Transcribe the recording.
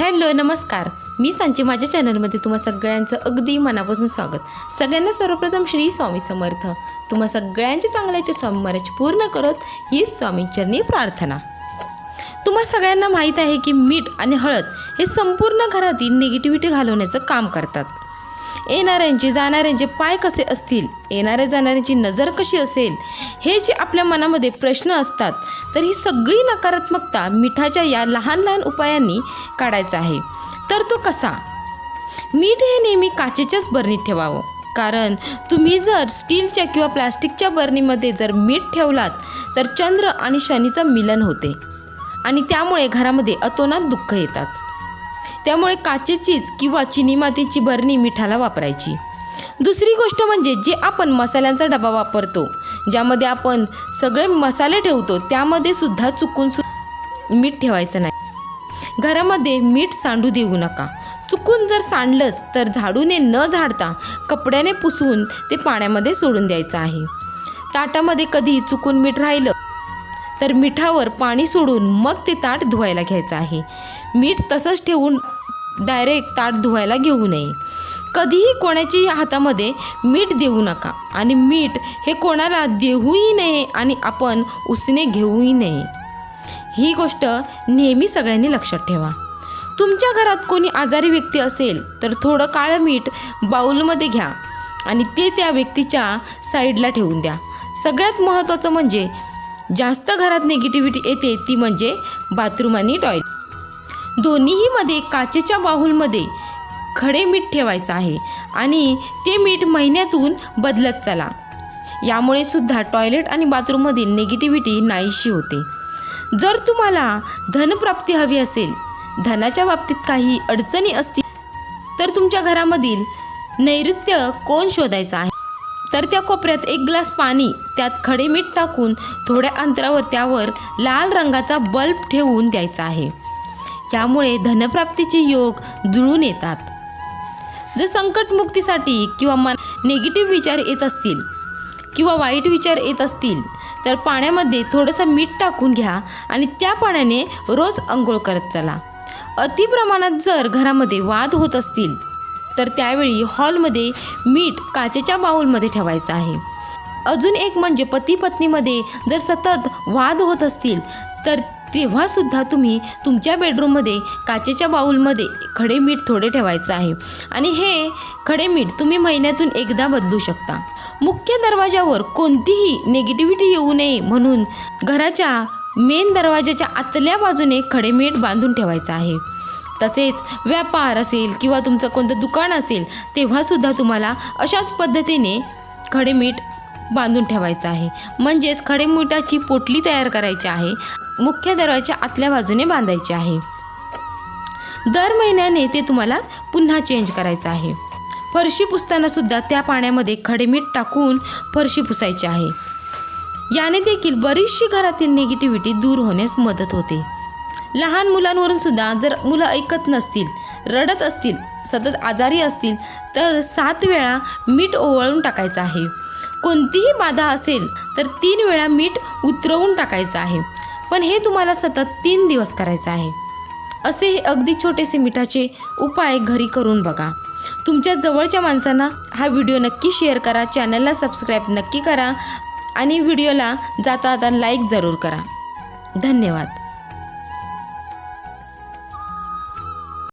Hello नमस्कार. मी सांची माझ्या चॅनलमध्ये तुम्हा सगळ्यांचं अगदी मनापासून स्वागत. सगळ्यांना सर्वप्रथम श्री स्वामी समर्थ. तुम्हा सगळ्यांच्या चांगल्याचे स्वामी महाराज पूर्ण करत ही स्वामींचरणी प्रार्थना. तुम्हा सगळ्यांना माहीत आहे की मीठ आणि हळद हे संपूर्ण घरातील निगेटिव्हिटी घालवण्याचं काम करतात. येणाऱ्यांचे जाणाऱ्यांचे पाय कसे असतील? येणाऱ्या जाणाऱ्यांची नजर कशी असेल? हे जे आपल्या मनामध्ये प्रश्न असतात तर ही सगळी नकारात्मकता मिठाच्या या लहान लहान उपायांनी काढायचा आहे. तर तो कसा? मीठ हे नेहमी काचेच्याच बरणीत ठेवावं. कारण तुम्ही जर स्टीलच्या किंवा प्लास्टिकच्या बरणीमध्ये जर मीठ ठेवलात तर चंद्र आणि शनीचं मिलन होते. आणि त्यामुळे घरामध्ये अतोनात दुःख येतात. त्यामुळे काचेचीच किंवा चिनी मातीची बरणी मिठाला वापरायची. दुसरी गोष्ट म्हणजे जे आपण मसाल्यांचा डबा वापरतो ज्यामध्ये आपण सगळे मसाले ठेवतो त्यामध्ये सुद्धा चुकून सु मीठ ठेवायचं नाही. घरामध्ये मीठ सांडू देऊ नका. चुकून जर सांडलंच तर झाडूने न झाडता कपड्याने पुसून ते पाण्यामध्ये सोडून द्यायचं आहे. ताटामध्ये कधी चुकून मीठ राहिलं तर मिठावर पाणी सोडून मग ते ताट धुवायला घ्यायचं आहे. मीठ तसंच ठेवून डायरेक्ट ताट धुवायला घेऊ नये. कधीही कोणाच्याही हातामध्ये मीठ देऊ नका. आणि मीठ हे कोणाला देऊही नये आणि आपण उसने घेऊही नये. ही गोष्ट नेहमी सगळ्यांनी लक्षात ठेवा. तुमच्या घरात कोणी आजारी व्यक्ती असेल तर थोडं काळं मीठ बाऊलमध्ये घ्या आणि ते त्या व्यक्तीच्या साईडला ठेवून द्या. सगळ्यात महत्त्वाचं म्हणजे जास्त घरात निगेटिव्हिटी येते ती म्हणजे बाथरूम आणि टॉयलेट दोन्हीमध्ये काचेच्या बाहुलमध्ये खडे मीठ ठेवायचं आहे आणि ते मीठ महिन्यातून बदलत चला. यामुळे सुद्धा टॉयलेट आणि बाथरूममधील निगेटिव्हिटी नाहीशी होते. जर तुम्हाला धनप्राप्ती हवी असेल धनाच्या बाबतीत काही अडचणी असतील तर तुमच्या घरामधील नैऋत्य कोण शोधायचा आहे? तर त्या कोपऱ्यात एक ग्लास पाणी त्यात खडे मीठ टाकून थोड्या अंतरावर त्यावर लाल रंगाचा बल्ब ठेवून द्यायचा आहे. यामुळे धनप्राप्तीचे योग जुळून येतात. जर संकटमुक्तीसाठी किंवा मन निगेटिव्ह विचार येत असतील किंवा वाईट विचार येत असतील तर पाण्यामध्ये थोडंसं मीठ टाकून घ्या आणि त्या पाण्याने रोज आंघोळ करत चला. अति प्रमाणात जर घरामध्ये वाद होत असतील तर त्यावेळी हॉलमध्ये मीठ काचेच्या बाऊलमध्ये ठेवायचं आहे. अजून एक म्हणजे पती पत्नीमध्ये जर सतत वाद होत असतील तर तेव्हासुद्धा तुम्ही तुमच्या बेडरूममध्ये काचेच्या बाऊलमध्ये खडे मीठ थोडे ठेवायचं आहे. आणि हे खडे मीठ तुम्ही महिन्यातून एकदा बदलू शकता. मुख्य दरवाजावर कोणतीही निगेटिव्हिटी येऊ नये म्हणून घराच्या मेन दरवाजाच्या आतल्या बाजूने खडे मीठ बांधून ठेवायचं आहे. तसेच व्यापार असेल किंवा तुमचं कोणतं दुकान असेल तेव्हासुद्धा तुम्हाला अशाच पद्धतीने खडे मीठ बांधून ठेवायचं आहे. म्हणजेच खडे मिठाची पोटली तयार करायची आहे. मुख्य दरवाजाच्या आतल्या बाजूने बांधायची आहे. दर महिन्याने ते तुम्हाला पुन्हा चेंज करायचं आहे. फरशी पुसताना सुद्धा त्या पाण्यामध्ये खडे मीठ टाकून फरशी पुसायची आहे. याने देखील बरीचशी घरातील निगेटिव्हिटी दूर होण्यास मदत होते. लहान मुलांवरून सुद्धा जर मुलं ऐकत नसतील रडत असतील सतत आजारी असतील तर सात वेळा मीठ ओवाळून टाकायचं आहे. कोणतीही बाधा असेल तर तीन वेळा मीठ उतरवून टाकायचं आहे. पण हे तुम्हाला सतत तीन दिवस करायचं आहे. असे हे अगदी छोटेसे मिठाचे उपाय घरी करून बघा. तुमच्या जवळच्या माणसांना हा व्हिडिओ नक्की शेअर करा चॅनलला सबस्क्राईब नक्की करा आणि व्हिडिओला जाता जाता लाईक जरूर करा. धन्यवाद.